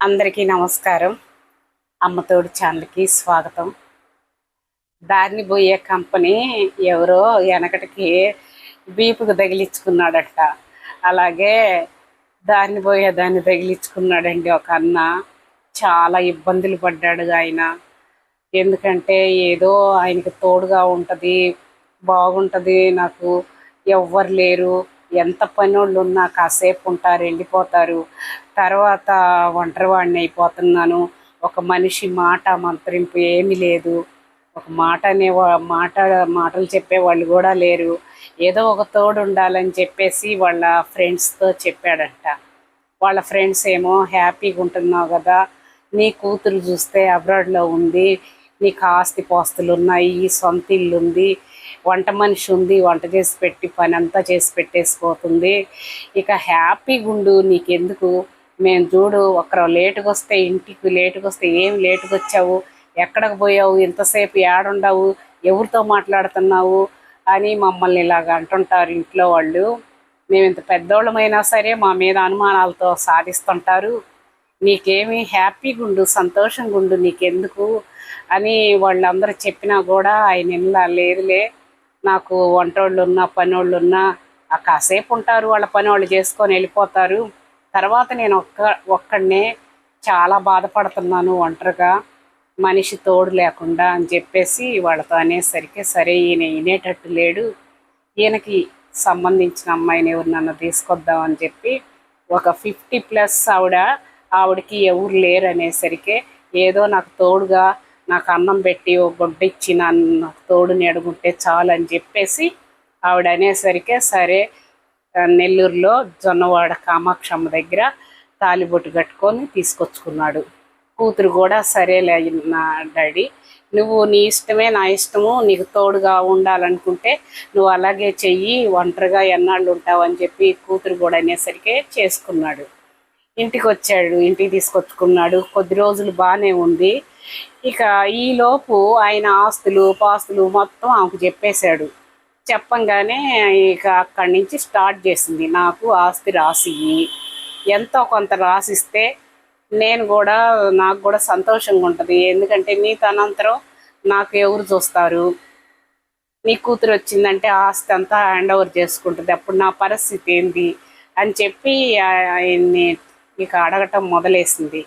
అందరికీ నమస్కారం. అమ్మతోడి ఛానల్కి స్వాగతం. దారిని పోయే కంపెనీ ఎవరో వెనకటికి బీపుకు తగిలించుకున్నాడట. అలాగే దారిని పోయే దాన్ని తగిలించుకున్నాడండి ఒక అన్న. చాలా ఇబ్బందులు పడ్డాడు ఆయన. ఎందుకంటే ఏదో ఆయనకి తోడుగా ఉంటుంది బాగుంటుంది నాకు ఎవ్వరు లేరు. ఎంత పనోళ్ళు ఉన్నా కాసేపు ఉంటారు వెళ్ళిపోతారు. తర్వాత ఒంటరివాడిని అయిపోతున్నాను. ఒక మనిషి మాట మంత్రింపు ఏమీ లేదు. ఒక మాట అనే మాట మాటలు చెప్పే వాళ్ళు కూడా లేరు. ఏదో ఒక తోడు ఉండాలని చెప్పేసి వాళ్ళ ఫ్రెండ్స్తో చెప్పాడంట. వాళ్ళ ఫ్రెండ్స్ ఏమో హ్యాపీగా ఉంటున్నావు కదా నీ కూతురు చూస్తే అబ్రాడ్లో ఉంది నీకు ఆస్తి పోస్తులు ఉన్నాయి సొంత ఇల్లు ఉంది వంట మనిషి ఉంది వంట చేసి పెట్టి పని అంతా చేసి పెట్టేసిపోతుంది. ఇక హ్యాపీగా ఉండు నీకెందుకు? మేము చూడు ఒకరు లేటుగా వస్తే ఇంటికి లేటుగా వస్తే ఏం లేటుగా వచ్చావు ఎక్కడికి పోయావు? ఇంతసేపు ఏడుండవు? ఎవరితో మాట్లాడుతున్నావు? అని మమ్మల్ని ఇలాగ అంటుంటారు ఇంట్లో వాళ్ళు. మేము ఇంత పెద్దోళ్ళమైనా సరే మా మీద అనుమానాలతో సాధిస్తుంటారు. నీకేమి హ్యాపీగా ఉండు సంతోషంగా ఉండు నీకెందుకు? అని వాళ్ళందరూ చెప్పినా కూడా ఆయన ఇలా లేదులే. నాకు వంటోళ్ళు ఉన్నా పనోళ్ళు ఉన్నా కాసేపు ఉంటారు వాళ్ళ పని వాళ్ళు చేసుకొని వెళ్ళిపోతారు. తర్వాత నేను ఒక్క ఒక్కడనే చాలా బాధపడుతున్నాను ఒంటరిగా. మనిషి తోడు లేకుండా అని చెప్పేసి వాళ్ళతో అనేసరికి సరే ఈయన వినేటట్టు లేడు. ఈయనకి సంబంధించిన అమ్మాయిని ఎవరు నన్ను తీసుకొద్దామని చెప్పి ఒక ఫిఫ్టీ ప్లస్ ఆవిడ ఆవిడకి ఎవరు లేరు అనేసరికి ఏదో నాకు తోడుగా నాకు అన్నం పెట్టి ఓ గుడ్డ ఇచ్చి నన్ను తోడు నెడుగుంటే చాలు అని చెప్పేసి ఆవిడ అనేసరికి సరే నెల్లూరులో జొన్నవాడ కామాక్షమ్మ దగ్గర తాలిబొట్టు కట్టుకొని తీసుకొచ్చుకున్నాడు. కూతురు కూడా సరేలే నా డాడీ. నువ్వు నీ ఇష్టమే నా ఇష్టము నీకు తోడుగా ఉండాలనుకుంటే నువ్వు అలాగే చెయ్యి ఒంటరిగా ఎన్నాళ్ళు ఉంటావని చెప్పి కూతురు కూడా అనేసరికి చేసుకున్నాడు. ఇంటికి వచ్చాడు ఇంటికి తీసుకొచ్చుకున్నాడు. కొద్ది రోజులు బాగానే ఉంది. ఇక ఈలోపు ఆయన ఆస్తులు పాస్తులు మొత్తం ఆమెకు చెప్పేశాడు. చెప్పంగానే ఇక అక్కడి నుంచి స్టార్ట్ చేసింది. నాకు ఆస్తి రాసి ఎంతో కొంత రాసిస్తే నేను కూడా నాకు కూడా సంతోషంగా ఉంటుంది. ఎందుకంటే నీ తనంతరం నాకు ఎవరు చూస్తారు? నీ కూతురు వచ్చిందంటే ఆస్తి అంతా హ్యాండ్ ఓవర్ చేసుకుంటుంది. అప్పుడు నా పరిస్థితి ఏంది? అని చెప్పి ఆయన్ని ఇక అడగటం మొదలేసింది.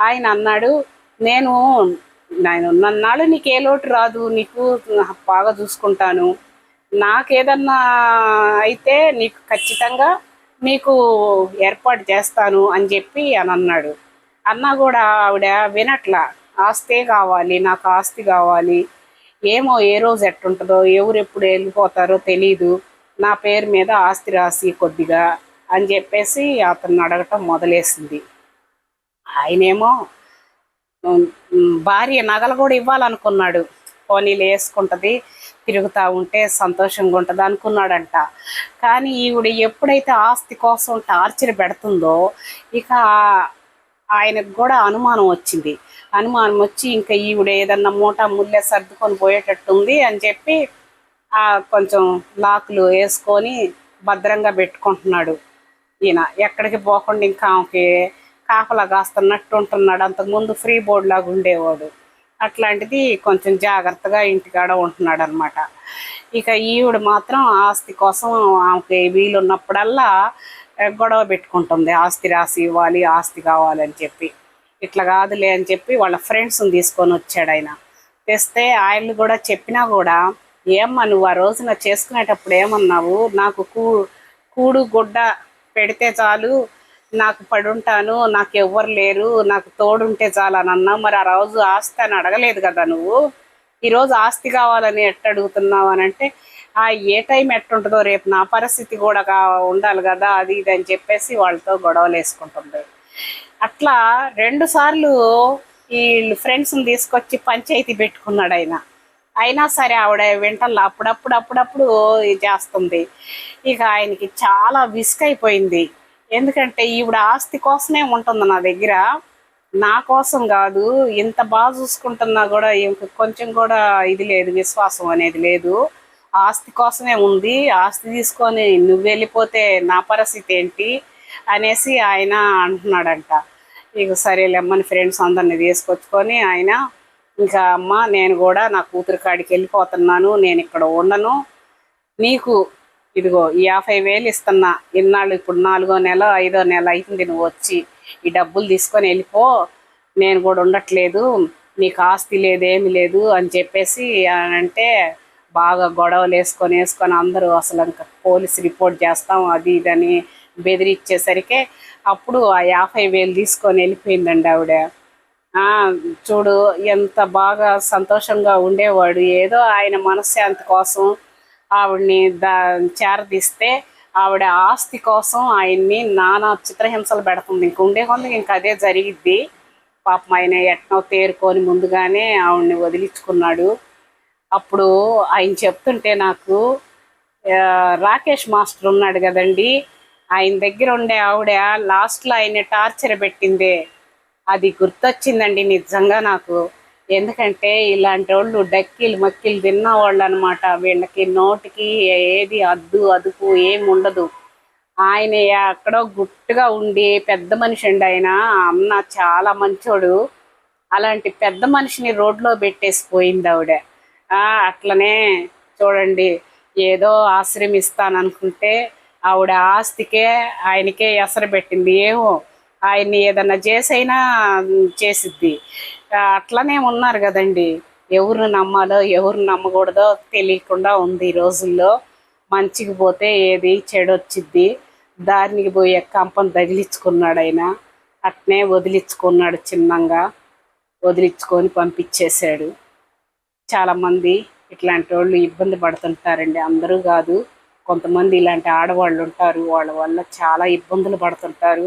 ఆయన అన్నాడు నేను నేను నన్నాళ్ళు నీకు ఏ లోటు రాదు నీకు బాగా చూసుకుంటాను. నాకేదన్నా అయితే నీకు ఖచ్చితంగా నీకు ఏర్పాటు చేస్తాను అని చెప్పి అని అన్నాడు. అన్నా కూడా ఆవిడ వినట్లా ఆస్తే కావాలి నాకు ఆస్తి కావాలి. ఏమో ఏ రోజు ఎట్టుంటుందో ఎవరు ఎప్పుడు వెళ్ళిపోతారో తెలీదు. నా పేరు మీద ఆస్తి రాసి కొద్దిగా అని చెప్పేసి అతన్ని అడగటం మొదలేసింది. ఆయనేమో భార్య నగలు కూడా ఇవ్వాలనుకున్నాడు. పోనీలు వేసుకుంటుంది తిరుగుతూ ఉంటే సంతోషంగా ఉంటుంది అనుకున్నాడంట. కానీ ఈవిడ ఎప్పుడైతే ఆస్తి కోసం టార్చర్ పెడుతుందో ఇక ఆయనకు కూడా అనుమానం వచ్చింది. అనుమానం వచ్చి ఇంకా ఈవిడ ఏదన్నా మూట ముల్లె సర్దుకొని పోయేటట్టుంది అని చెప్పి ఆ కొంచెం లాకులు వేసుకొని భద్రంగా పెట్టుకుంటున్నాడు ఈయన. ఎక్కడికి పోకుండా ఇంకా ఆమెకి కాపలా కాస్తున్నట్టు ఉంటున్నాడు. అంతకుముందు ఫ్రీ బోర్డ్ లాగా ఉండేవాడు. అట్లాంటిది కొంచెం జాగ్రత్తగా ఇంటికాడ ఉంటున్నాడు అనమాట ఇక ఈవిడ మాత్రం ఆస్తి కోసం ఆమెకి వీలున్నప్పుడల్లా గొడవ పెట్టుకుంటుంది. ఆస్తి రాసి ఇవ్వాలి ఆస్తి కావాలని చెప్పి. ఇట్లా కాదులే అని చెప్పి వాళ్ళ ఫ్రెండ్స్ని తీసుకొని వచ్చాడు ఆయన. తెస్తే ఆయన కూడా చెప్పినా కూడా ఏమ్మా నువ్వు ఆ రోజున చేసుకునేటప్పుడు ఏమన్నావు? నాకు కూ కూడు గుడ్డ పెడితే చాలు నాకు పడుంటాను నాకు ఎవ్వరు లేరు నాకు తోడుంటే చాలు అని మరి ఆ రోజు ఆస్తి అని అడగలేదు కదా నువ్వు? ఈరోజు ఆస్తి కావాలని ఎట్టడుగుతున్నావు అని అంటే ఆ ఏ టైం ఎట్టుంటుందో రేపు నా పరిస్థితి కూడా కా- ఉండాలి కదా అది ఇది అని చెప్పేసి వాళ్ళతో గొడవలు వేసుకుంటుంది. అట్లా రెండు సార్లు వీళ్ళు ఫ్రెండ్స్ని తీసుకొచ్చి పంచాయతీ పెట్టుకున్నాడు ఆయన. అయినా సరే ఆవిడ వెంటల్లో అప్పుడప్పుడు అప్పుడప్పుడు ఇది చేస్తుంది. ఇక ఆయనకి చాలా విసుకైపోయింది ఎందుకంటే ఈవిడ ఆస్తి కోసమే ఉంటుంది నా దగ్గర. నా కోసం కాదు ఇంత బాగా చూసుకుంటున్నా కూడా కొంచెం కూడా ఇది లేదు విశ్వాసం అనేది లేదు. ఆస్తి కోసమే ఉంది ఆస్తి తీసుకొని నువ్వు వెళ్ళిపోతే నా పరిస్థితి ఏంటి అనేసి ఆయన అంటున్నాడంట. ఇక సరేలేమ్మని ఫ్రెండ్స్ అందరిని తీసుకొచ్చుకొని ఆయన ఇంకా అమ్మ నేను కూడా నా కూతురు కాడికి వెళ్ళిపోతున్నాను నేను ఇక్కడ ఉండను. నీకు ఇదిగో ఈ యాభై వేలు ఇస్తున్నా. ఇన్నాళ్ళు ఇప్పుడు నాలుగో నెల ఐదో నెల అయింది నువ్వు వచ్చి. ఈ డబ్బులు తీసుకొని వెళ్ళిపో. నేను కూడా ఉండట్లేదు. నీకు ఆస్తి లేదు ఏమి లేదు అని చెప్పేసి అంటే బాగా గొడవలు వేసుకొని వేసుకొని అందరూ అసలు ఇంకా పోలీస్ రిపోర్ట్ చేస్తాం అది ఇదని బెదిరిచ్చేసరికి అప్పుడు ఆ యాభై వేలు తీసుకొని వెళ్ళిపోయిందండి ఆవిడ. చూడు ఎంత బాగా సంతోషంగా ఉండేవాడు. ఏదో ఆయన మనశ్శాంతి కోసం ఆవిడ్ని దా చేరదీస్తే ఆవిడ ఆస్తి కోసం ఆయన్ని నానా చిత్రహింసలు పెడుతుంది. ఇంక ఉండే ఇంకా ఇంక అదే జరిగిద్ది. పాపం ఆయన ఎట్నో తేరుకొని ముందుగానే ఆవిడ్ని వదిలించుకున్నాడు. అప్పుడు ఆయన చెప్తుంటే నాకు రాకేష్ మాస్టర్ ఉన్నాడు కదండి ఆయన దగ్గర ఉండే ఆవిడ లాస్ట్లో ఆయన టార్చర్ పెట్టిందే. అది గుర్తొచ్చిందండి నిజంగా నాకు. ఎందుకంటే ఇలాంటి వాళ్ళు డక్కిలు మక్కిలు తిన్న వాళ్ళు అనమాట వీళ్ళకి నోటికి ఏది అద్దు అదుపు ఏమి ఉండదు. ఆయన ఎక్కడో గుట్టుగా ఉండి పెద్ద మనిషి అండి ఆయన. అన్న చాలా మంచోడు. అలాంటి పెద్ద మనిషిని రోడ్లో పెట్టేసిపోయింది ఆవిడ. అట్లనే చూడండి ఏదో ఆశ్రమిస్తాననుకుంటే ఆవిడ ఆస్తికే ఆయనకే ఎసరు పెట్టింది. ఏమో ఆయన్ని ఏదన్నా చేసైనా చేసిద్ది. అట్లనే ఉన్నారు కదండి. ఎవరిని నమ్మాలో ఎవరు నమ్మకూడదో తెలియకుండా ఉంది ఈ రోజుల్లో. మంచికి పోతే ఏది చెడు వచ్చిద్ది దారికి పోయే కంపను తగిలించుకున్నాడు ఆయన. అట్నే వదిలించుకున్నాడు చిన్నంగా. వదిలించుకొని పంపించేశాడు. చాలామంది ఇట్లాంటి వాళ్ళు ఇబ్బంది పడుతుంటారండి. అందరూ కాదు. కొంతమంది ఇలాంటి ఆడవాళ్ళు ఉంటారు వాళ్ళ వల్ల చాలా ఇబ్బందులు పడుతుంటారు.